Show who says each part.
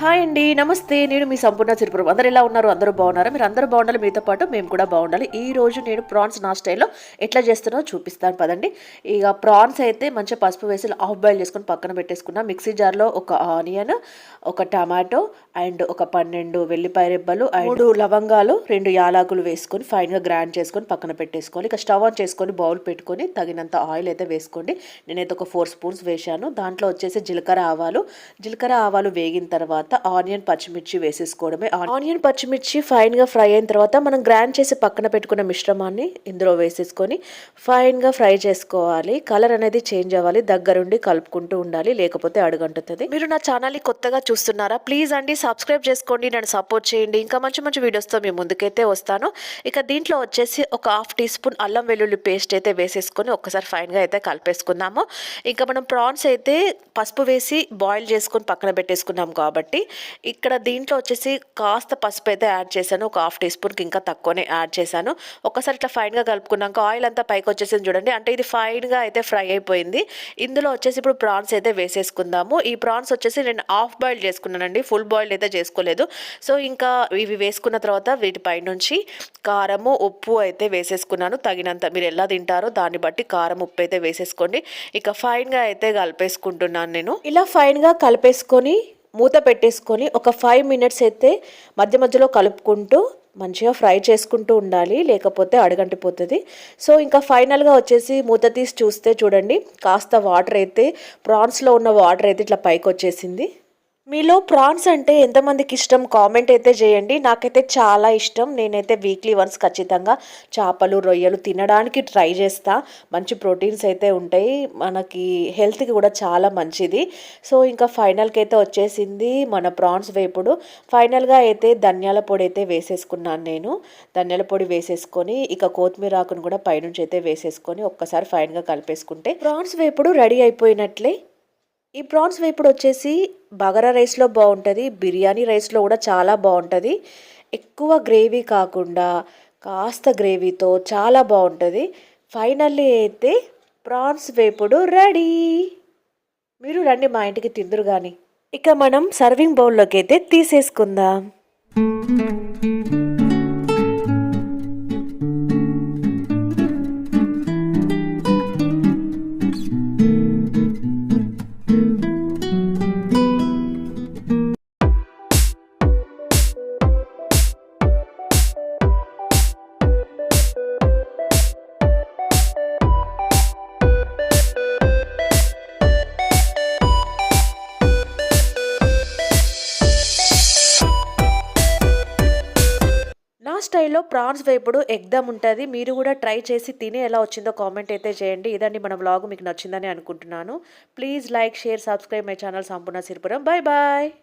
Speaker 1: Hi అండి నమస్తే. నేను మీ సంపూర్ణ తిరుపురం అందరు ఎలా ఉన్నారు? అందరూ బాగున్నారా? మీరు అందరూ బాగుండాలి. మీతో పాటు మేము కూడా బాగుండాలి. ఈ రోజు నేను ప్రాన్స్ నా స్టైల్లో ఎట్లా చేస్తానో చూపిస్తాను. పదండి. ఇక ప్రాన్స్ అయితే మంచిగా పసుపు వేసి హాఫ్ బాయిల్ చేసుకొని పక్కన పెట్టేసుకున్నా. మిక్సీ జార్లో ఒక ఆనియన్ ఒక టమాటో అండ్ ఒక పన్నెండు వెల్లిపాయ రెబ్బలు అండ్ లవంగాలు రెండు యాలకులు వేసుకొని ఫైన్గా గ్రైండ్ చేసుకొని పక్కన పెట్టేసుకోవాలి. ఇక స్టవ్ ఆన్ చేసుకొని బౌల్ పెట్టుకొని తగినంత ఆయిల్ అయితే వేసుకోండి. నేనైతే ఒక ఫోర్ స్పూన్స్ వేశాను. దాంట్లో వచ్చేసి జీలకర్ర ఆవాలు. జీలకర్ర ఆవాలు వేగిన తర్వాత ఆనియన్ పచ్చిమిర్చి వేసేసుకోవడమే. ఆనియన్ పచ్చిమిర్చి ఫైన్గా ఫ్రై అయిన తర్వాత మనం గ్రైండ్ చేసి పక్కన పెట్టుకున్న మిశ్రమాన్ని ఇందులో వేసేసుకొని ఫైన్గా ఫ్రై చేసుకోవాలి. కలర్ అనేది చేంజ్ అవ్వాలి. దగ్గరుండి కలుపుకుంటూ ఉండాలి. లేకపోతే అడుగంటుతుంది. మీరు నా ఛానల్ని కొత్తగా చూస్తున్నారా? ప్లీజ్ అండి సబ్స్క్రైబ్ చేసుకోండి. నన్ను సపోర్ట్ చేయండి. ఇంకా మంచి మంచి వీడియోస్తో మీ ముందుకైతే వస్తాను. ఇక దీంట్లో వచ్చేసి ఒక హాఫ్ టీ స్పూన్ అల్లం వెల్లుల్లి పేస్ట్ అయితే వేసేసుకొని ఒక్కసారి ఫైన్గా అయితే కలిపేసుకుందాము. ఇంకా మనం ప్రాన్స్ అయితే పసుపు వేసి బాయిల్ చేసుకొని పక్కన పెట్టేసుకున్నాం కాబట్టి ఇక్కడ దీంట్లో వచ్చేసి కాస్త పసుపు అయితే యాడ్ చేశాను. ఒక హాఫ్ టీ స్పూన్కి ఇంకా తక్కువనే యాడ్ చేశాను. ఒకసారి ఇట్లా ఫైన్గా కలుపుకున్నాక ఆయిల్ అంతా పైకి వచ్చేసింది చూడండి. అంటే ఇది ఫైన్గా అయితే ఫ్రై అయిపోయింది. ఇందులో వచ్చేసి ఇప్పుడు ప్రాన్స్ అయితే వేసేసుకుందాము. ఈ ప్రాన్స్ వచ్చేసి నేను హాఫ్ బాయిల్ చేసుకున్నానండి. ఫుల్ బాయిల్ అయితే చేసుకోలేదు. సో ఇంకా ఇవి వేసుకున్న తర్వాత వీటిపై నుంచి కారము ఉప్పు అయితే వేసేసుకున్నాను. తగినంత మీరు ఎలా తింటారో దాన్ని బట్టి కారం ఉప్పు అయితే వేసేసుకోండి. ఇక ఫైన్గా అయితే కలిపేసుకుంటున్నాను నేను. ఇలా ఫైన్గా కలిపేసుకొని మూత పెట్టేసుకొని ఒక ఫైవ్ మినిట్స్ అయితే మధ్య మధ్యలో కలుపుకుంటూ మంచిగా ఫ్రై చేసుకుంటూ ఉండాలి లేకపోతే అడగంటిపోతుంది. సో ఇంకా ఫైనల్గా వచ్చేసి మూత తీసి చూస్తే చూడండి కాస్త వాటర్ అయితే ప్రాన్స్లో ఉన్న వాటర్ అయితే ఇట్లా పైకి వచ్చేసింది మీలో ప్రాన్స్ అంటే ఎంతమందికి ఇష్టం? కామెంట్ అయితే చేయండి. నాకైతే చాలా ఇష్టం. నేనైతే వీక్లీ వన్స్ ఖచ్చితంగా చేపలు రొయ్యలు తినడానికి ట్రై చేస్తా. మంచి ప్రోటీన్స్ అయితే ఉంటాయి. మనకి హెల్త్కి కూడా చాలా మంచిది. సో ఇంకా ఫైనల్కి అయితే వచ్చేసింది మన ప్రాన్స్ వేపుడు. ఫైనల్గా అయితే ధనియాల పొడి అయితే వేసేసుకున్నాను నేను. ధనియాల పొడి వేసేసుకొని ఇక కొత్తిమీర ఆకును కూడా పైనుంచి అయితే వేసేసుకొని ఒక్కసారి ఫైన్గా కలిపేసుకుంటే ప్రాన్స్ వేపుడు రెడీ అయిపోయినట్లే. ఈ ప్రాన్స్ వేపుడు వచ్చేసి బగారా రైస్లో బాగుంటుంది బిర్యానీ రైస్లో కూడా చాలా బాగుంటుంది ఎక్కువ గ్రేవీ కాకుండా కాస్త గ్రేవీతో చాలా బాగుంటుంది ఫైనల్లీ అయితే ప్రాన్స్ వేపుడు రెడీ. మీరు రండి మా ఇంటికి తిందురు కానీ ఇక మనం సర్వింగ్ బౌల్లోకి అయితే తీసేసుకుందాం. స్టైల్లో ప్రాన్స్ వేపుడు ఎగ్దమ్ ఉంటుంది. మీరు కూడా ట్రై చేసి తిని ఎలా వచ్చిందో కామెంట్ అయితే చేయండి. ఇదండి మన బ్లాగ్ మీకు నచ్చిందని అనుకుంటున్నాను. Please like share subscribe my channel Sampurna Siripuram. Bye bye.